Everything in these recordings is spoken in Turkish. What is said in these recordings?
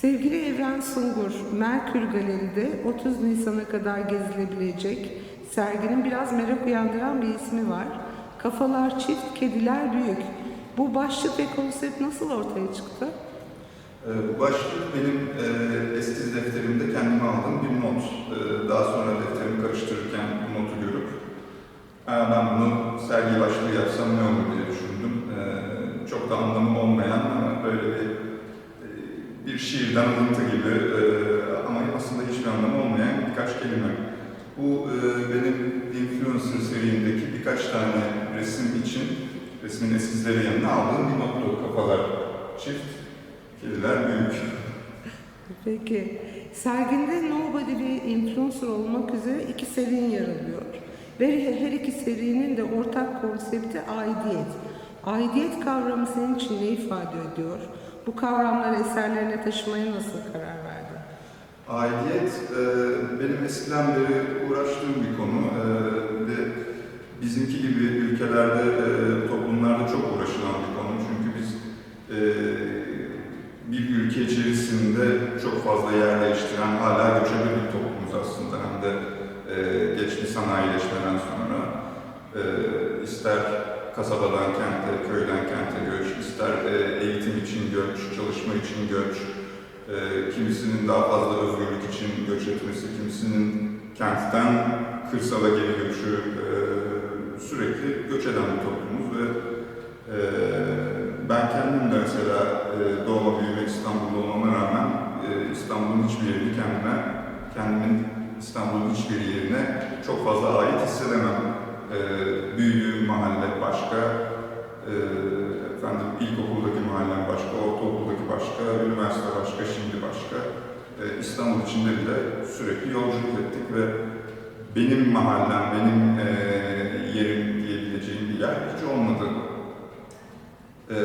Sevgili Evren Sungur, Merkür Galeri'de 30 Nisan'a kadar gezilebilecek serginin biraz merak uyandıran bir ismi var. Kafalar çift, kediler büyük. Bu başlık ve konsept nasıl ortaya çıktı? Ee, Bu başlık benim e, eskiz defterimde kendime aldığım bir not. Ee, Daha sonra defterimi karıştırırken bu notu görüp "Aa, ben bunu sergi başlığı yapsam ne olur diye alıntı gibi e, ama aslında hiçbir anlamı olmayan birkaç kelime. Bu e, benim influencer serimdeki birkaç tane resim için resmin eskizleri yanına aldığım bir nottu. Kafalar çift, kediler büyük. Peki, serginde Nobody ve Influencer olmak üzere iki serinin yer alıyor. Ve her iki serinin de ortak konsepti aidiyet. Aidiyet kavramı senin için ne ifade ediyor? Bu kavramları eserlerine taşımaya nasıl karar verdin? Aidiyet e, benim eskiden beri uğraştığım bir konu e, ve bizimki gibi ülkelerde, e, toplumlarda çok uğraşılan bir konu. Çünkü biz e, bir ülke içerisinde çok fazla yer değiştiren, hala göçebe bir toplumuz aslında. Hem de e, geç bir sanayileşmeden sonra ister kasabadan kente, köyden kente göç, ister e, eğitim için göç, çalışma için göç, e, kimisinin daha fazla özgürlük için göç etmesi, kimisinin kentten kırsala geri göçü e, sürekli göç eden bir toplumuz ve e, ben kendim de mesela e, doğma büyüme İstanbul'da olmama rağmen e, İstanbul'un hiçbir yerini kendime, kendimin İstanbul'un hiçbir yerine çok fazla ait hissedemem. E, büyüdüğüm mahalle başka, e, efendim ilkokuldaki mahallem başka, ortaokuldaki başka, üniversite başka, şimdi başka. E, İstanbul içinde bile sürekli yolculuk ettik ve benim mahallem, benim e, yerim diyebileceğim bir yer hiç olmadı. E,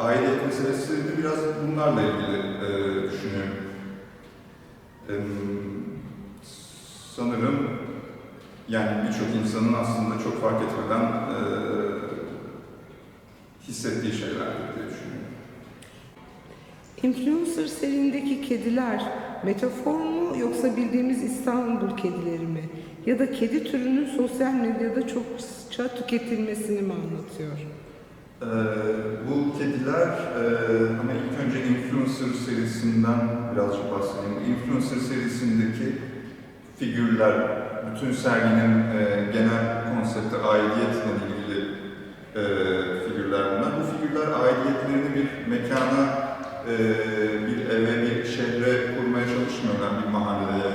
aidiyet meselesini biraz bunlarla ilgili e, düşünüyorum. E, sanırım yani birçok insanın aslında çok fark etmeden e, hissettiği şeylerdir diye düşünüyorum. Influencer serindeki kediler metafor mu yoksa bildiğimiz İstanbul kedileri mi? Ya da kedi türünün sosyal medyada çokça tüketilmesini mi anlatıyor? Ee, bu kediler, e, ama ilk önce Influencer serisinden birazcık bahsedeyim. Influencer serisindeki figürler, bütün serginin e, genel konsepti aidiyetle ilgili e, figürler aidiyetlerini bir mekana, e, bir eve, bir şehre kurmaya çalışmıyorlar, bir mahalleye,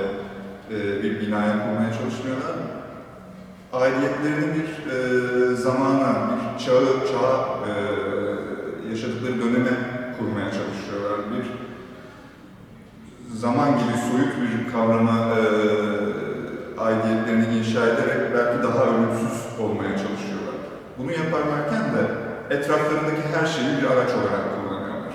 e, bir binaya kurmaya çalışmıyorlar aidiyetlerini bir e, zamana, bir çağı, çağa, e, yaşadıkları döneme kurmaya çalışıyorlar. Bir zaman gibi soyut bir kavrama e, aidiyetlerini inşa ederek belki daha ölümsüz olmaya çalışıyorlar. Bunu yaparlarken de etraflarındaki her şeyi bir araç olarak kullanıyorlar.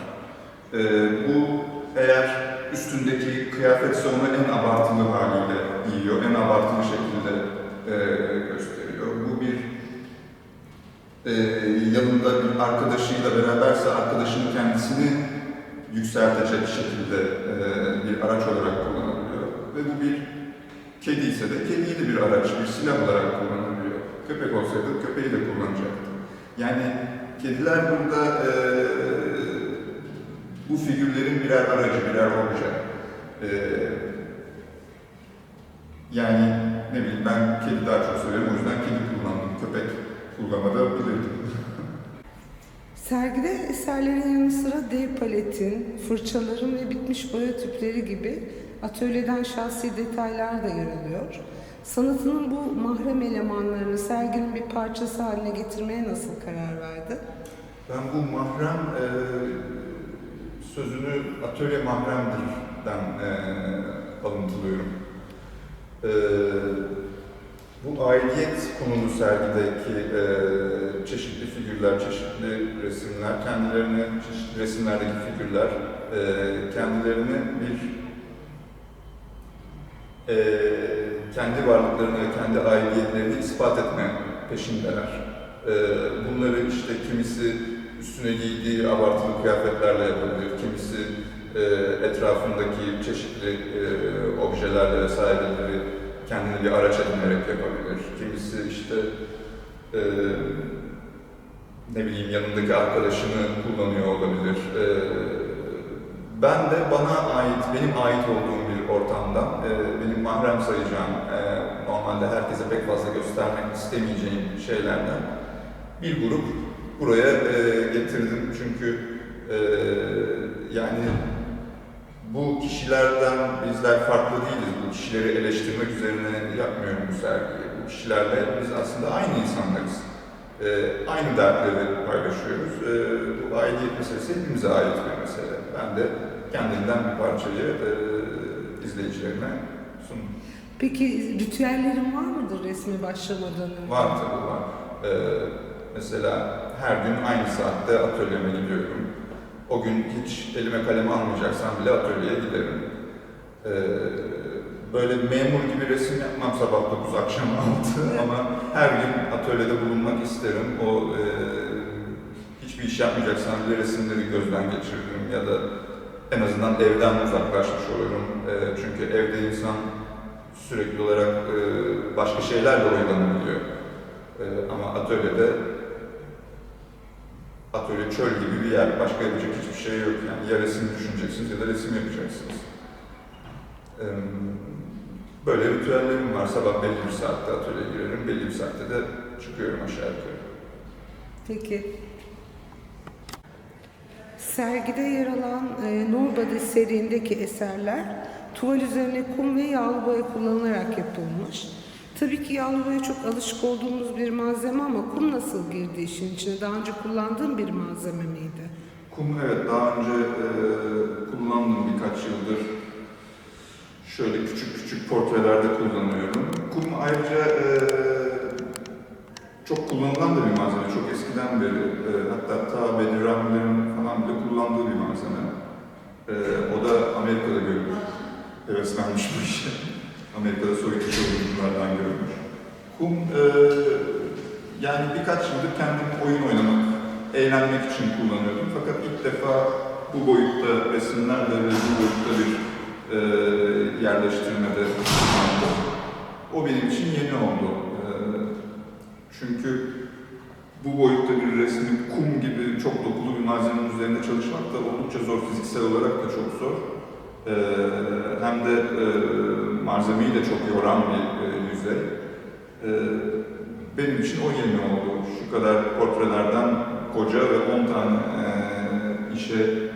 E, bu eğer üstündeki kıyafetse onu en abartılı haliyle giyiyor, en abartılı şekilde e, gösteriyor. Bu bir e, yanında bir arkadaşıyla beraberse arkadaşının kendisini yükseltecek şekilde e, bir araç olarak kullanılıyor. Ve bu bir kedi ise de kediyi de bir araç, bir silah olarak kullanılıyor. Köpek olsaydı köpeği de kullanacaktı. Yani kediler burada e, bu figürlerin birer aracı, birer obje. E, yani ne bileyim ben kedi daha çok seviyorum o yüzden kedi kullandım. Köpek kullanabilirdim. Sergide eserlerin yanı sıra dev paletin, fırçaların ve bitmiş boya tüpleri gibi atölyeden şahsi detaylar da yer alıyor. Sanatının bu mahrem elemanlarını serginin bir parçası haline getirmeye nasıl karar verdi? Ben bu mahrem e, sözünü atölye mahremdir'den e, alıntılıyorum. E, bu aidiyet konulu sergideki e, çeşitli figürler, çeşitli resimler, kendilerini, çeşitli resimlerdeki figürler e, kendilerini bir e, kendi varlıklarını ve kendi aidiyetlerini ispat etme peşindeler. E, bunları işte kimisi üstüne giydiği abartılı kıyafetlerle yapabiliyor, kimisi e, etrafındaki çeşitli e, objelerle vesaireleri kendini bir araç edinerek yapabilir. Kimisi işte e, ne bileyim yanındaki arkadaşını kullanıyor olabilir. E, ben de bana ait, benim ait olduğum bir ortamdan, e, benim mahrem sayacağım, e, normalde herkese pek fazla göstermek istemeyeceğim şeylerden bir grup buraya e, getirdim. Çünkü e, yani bu kişilerden bizler farklı değiliz. Bu kişileri eleştirmek üzerine yapmıyorum bu sergiyi. Bu kişilerle biz aslında aynı insanlarız. E, aynı dertleri paylaşıyoruz. E, bu aidiyet meselesi hepimize ait bir mesele. Ben de kendimden bir parçayı e, izleyicilerime sundum. Peki ritüellerin var mıdır resme başlamadan önce? Var tabii var. Ee, mesela her gün aynı saatte atölyeme gidiyorum. O gün hiç elime kalem almayacaksam bile atölyeye giderim. Ee, böyle memur gibi resim yapmam sabah 9 akşam 6 ama her gün atölyede bulunmak isterim. O e, hiçbir iş yapmayacaksam bile resimleri gözden geçiririm ya da en azından evden uzaklaşmış olurum. E, çünkü evde insan sürekli olarak e, başka şeylerle oyalanabiliyor. E, ama atölyede atölye çöl gibi bir yer. Başka yapacak hiçbir şey yok. Yani ya resim düşüneceksiniz ya da resim yapacaksınız. E, böyle ritüellerim var. Sabah belli bir saatte atölyeye girerim. Belli bir saatte de çıkıyorum aşağı yukarı. Peki. Sergide yer alan e, Nobody serindeki eserler tuval üzerine kum ve yağlı boya kullanılarak yapılmış. Tabii ki yağlı boya çok alışık olduğumuz bir malzeme ama kum nasıl girdi işin içine? Daha önce kullandığın bir malzeme miydi? Kum evet daha önce e, kullandım birkaç yıldır. Şöyle küçük küçük portrelerde kullanıyorum. Kum ayrıca e, çok kullanılan da bir malzeme. Çok eskiden beri e, hatta ta Bedir Rahmilerin falan bile kullandığı bir malzeme. E, o da Amerika'da görülmüş. Heveslenmiş bu işe. Amerika'da Sovyet iş oyunculardan görülmüş. Kum e, yani birkaç yıldır kendim oyun oynamak, eğlenmek için kullanıyordum. Fakat ilk defa bu boyutta resimlerle ve bu boyutta bir e, yerleştirmede kullandım. O benim için yeni oldu. E, çünkü bu boyutta bir resmi kum gibi çok dokulu bir malzemenin üzerinde çalışmak da oldukça zor. Fiziksel olarak da çok zor. E, hem de e, malzemeyi de çok yoran bir e, yüzey. E, benim için o yeni oldu. Şu kadar portrelerden koca ve 10 tane e, işe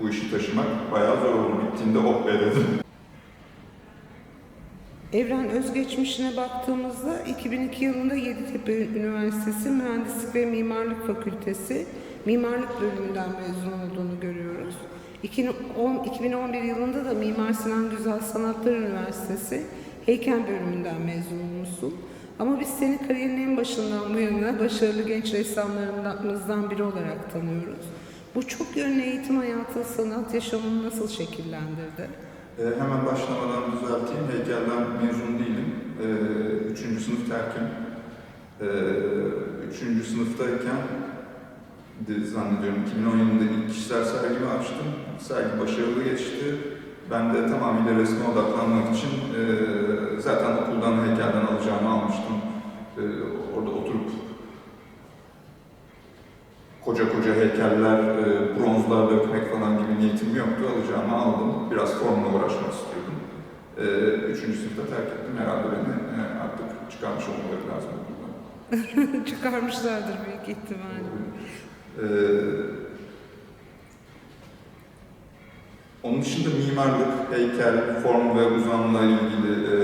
bu işi taşımak bayağı zor oldu. Bittiğinde oh be dedim. Evren özgeçmişine baktığımızda 2002 yılında Yeditepe Üniversitesi Mühendislik ve Mimarlık Fakültesi Mimarlık bölümünden mezun olduğunu görüyoruz. 2010 2011 yılında da Mimar Sinan Güzel Sanatlar Üniversitesi Heykel bölümünden mezun olmuşsun. Ama biz seni kariyerin en başından bu yana başarılı genç ressamlarımızdan biri olarak tanıyoruz. Bu çok yönlü eğitim hayatı sanat yaşamını nasıl şekillendirdi? Ee, hemen başlamadan düzelteyim. Heykelden mezun değilim. Ee, üçüncü sınıf terkim. Ee, üçüncü sınıftayken de zannediyorum 2010 yılında ilk kişisel sergimi açtım. Sergi başarılı geçti. Ben de tamamıyla resme odaklanmak için e, zaten okuldan heykelden alacağımı almıştım. Orada oturup koca koca heykeller, bronzlar dökmek falan niyetim yoktu. Alacağımı aldım. Biraz formla uğraşmak istiyordum. E, üçüncü sınıfta terk ettim. Herhalde beni e, artık çıkarmış olmaları lazım. Çıkarmışlardır büyük ihtimalle. Ee, onun dışında mimarlık, heykel, form ve uzamla ilgili e,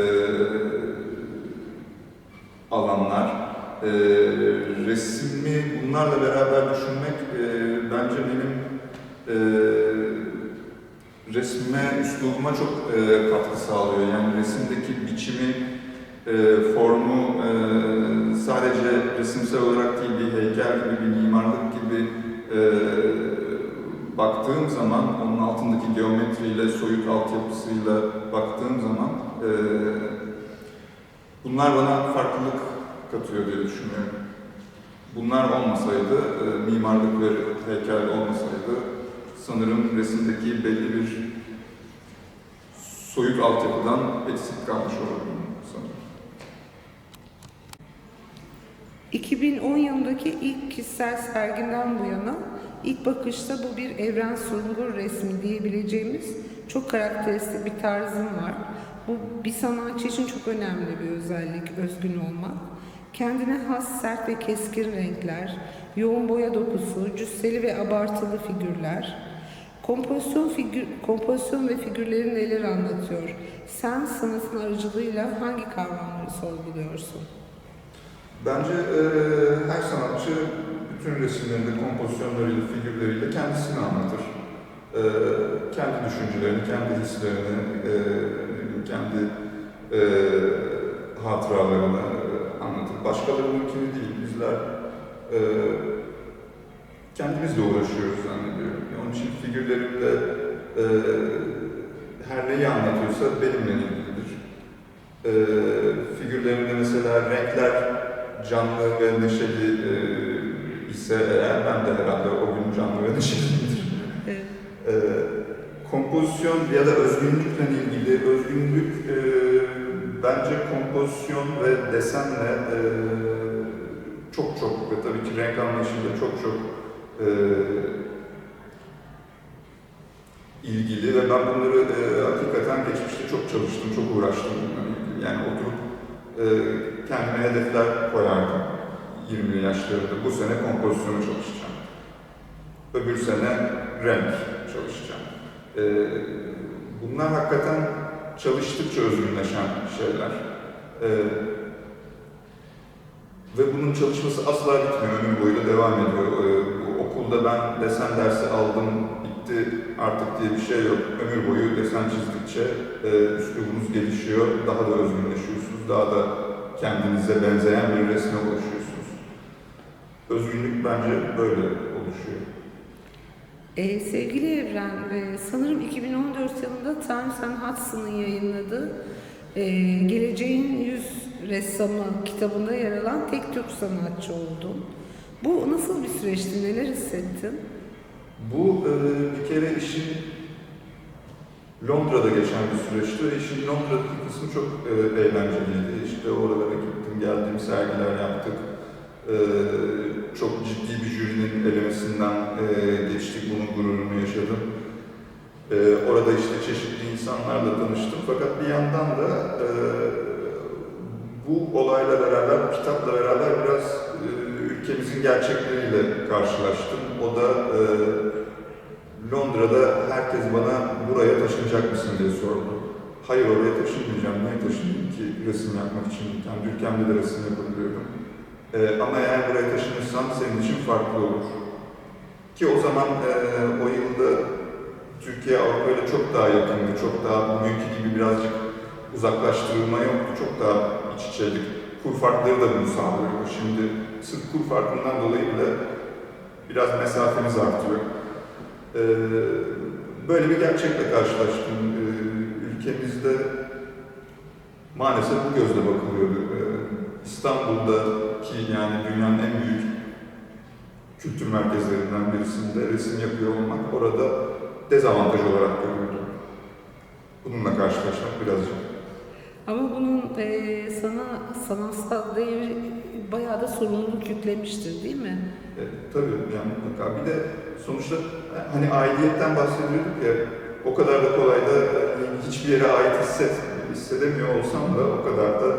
alanlar. E, resmi bunlarla beraber düşünmek e, bence benim e, resme, üslubuma çok e, katkı sağlıyor. Yani resimdeki biçimi, e, formu e, sadece resimsel olarak değil bir heykel gibi, bir mimarlık gibi e, baktığım zaman, onun altındaki geometriyle, soyut altyapısıyla baktığım zaman e, bunlar bana farklılık katıyor diye düşünüyorum. Bunlar olmasaydı, e, mimarlık ve heykel olmasaydı sanırım resimdeki belli bir soyut altyapıdan eksik kalmış olabilir sanırım. 2010 yılındaki ilk kişisel serginden bu yana ilk bakışta bu bir Evren Sungur resmi diyebileceğimiz çok karakteristik bir tarzın var. Bu bir sanatçı için çok önemli bir özellik, özgün olmak. Kendine has sert ve keskin renkler, yoğun boya dokusu, cüsseli ve abartılı figürler, kompozisyon, figür, kompozisyon ve figürlerin neler anlatıyor? Sen sanatın aracılığıyla hangi kavramları sorguluyorsun? Bence e, her sanatçı bütün resimlerinde, kompozisyonlarıyla, figürleriyle kendisini anlatır. E, kendi düşüncelerini, kendi hislerini, e, kendi e, hatıralarını e, anlatır. Başkalarınınkini değil, bizler e, kendimizle uğraşıyoruz zannediyorum. Onun için figürlerimde e, her neyi anlatıyorsa benimle ilgilidir. E, figürlerimde mesela renkler canlı ve neşeli e, ise eğer ben de herhalde o gün canlı ve neşeliyimdir. Evet. E, kompozisyon ya da özgünlükle ilgili özgünlük e, bence kompozisyon ve desenle e, çok çok ve tabii ki renk anlayışıyla çok çok e, ilgili ve ben bunları e, hakikaten geçmişte çok çalıştım, çok uğraştım ilgili. Yani oturup e, kendime hedefler koyardım 20 yaşlarında. Bu sene kompozisyonu çalışacağım. Öbür sene renk çalışacağım. E, bunlar hakikaten çalıştıkça özgünleşen şeyler. E, ve bunun çalışması asla bitmiyor, ömür boyu da devam ediyor. E, okulda ben desen dersi aldım, bitti artık diye bir şey yok. Ömür boyu desen çizdikçe e, üslubunuz gelişiyor, daha da özgünleşiyorsunuz, daha da kendinize benzeyen bir resme ulaşıyorsunuz. Özgünlük bence böyle oluşuyor. Ee, sevgili Evren, e, sanırım 2014 yılında Time Sen Hudson'ın yayınladığı e, Geleceğin Yüz Ressamı kitabında yer alan tek Türk sanatçı oldun. Bu nasıl bir süreçti, neler hissettin? Bu e, bir kere işin Londra'da geçen bir süreçti işin Londra'daki kısmı çok e, eğlenceliydi. İşte oralara gittim, geldim, sergiler yaptık. E, çok ciddi bir jürinin elemesinden e, geçtik, bunun gururunu yaşadım. E, orada işte çeşitli insanlarla tanıştım fakat bir yandan da e, bu olayla beraber, kitapla beraber biraz e, ülkemizin gerçekleriyle karşılaştım. O da e, Londra'da herkes bana buraya taşınacak mısın diye sordu. Hayır oraya taşınmayacağım, niye taşınayım ki resim yapmak için? Kendi ülkemde de resim yapabiliyorum. E, ama eğer buraya taşınırsan senin için farklı olur. Ki o zaman e, o yılda Türkiye Avrupa ile çok daha yakındı, çok daha bugünkü gibi birazcık uzaklaştırılma yoktu, çok daha iç içeydik. Kur farkları da bunu sağlıyor. Şimdi sırf kur farkından dolayı bile biraz mesafemiz artıyor. Ee, böyle bir gerçekle karşılaştım. Ee, ülkemizde maalesef bu gözle bakılıyordu. Ee, İstanbul'daki yani dünyanın en büyük kültür merkezlerinden birisinde resim yapıyor olmak orada dezavantaj olarak görüldü. Bununla karşılaşmak birazcık Ama bunun e, sana sanatsal değeri bayağı da sorumluluk yüklemiştir değil mi? E, tabii yani mutlaka. Bir de sonuçta e, hani aidiyetten bahsediyorduk ya, o kadar da kolay da e, hiçbir yere ait hisset, hissedemiyor olsam da o kadar da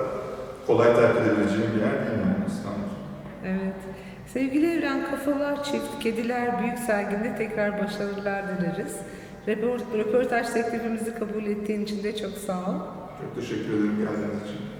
kolay terk edebileceğim bir yer değil yani İstanbul. Evet. Sevgili Evren Kafalar Çift, Kediler Büyük Serginde tekrar başarılar dileriz. Röpor- Röportaj teklifimizi kabul ettiğin için de çok sağ ol. Çok teşekkür ederim geldiğiniz için.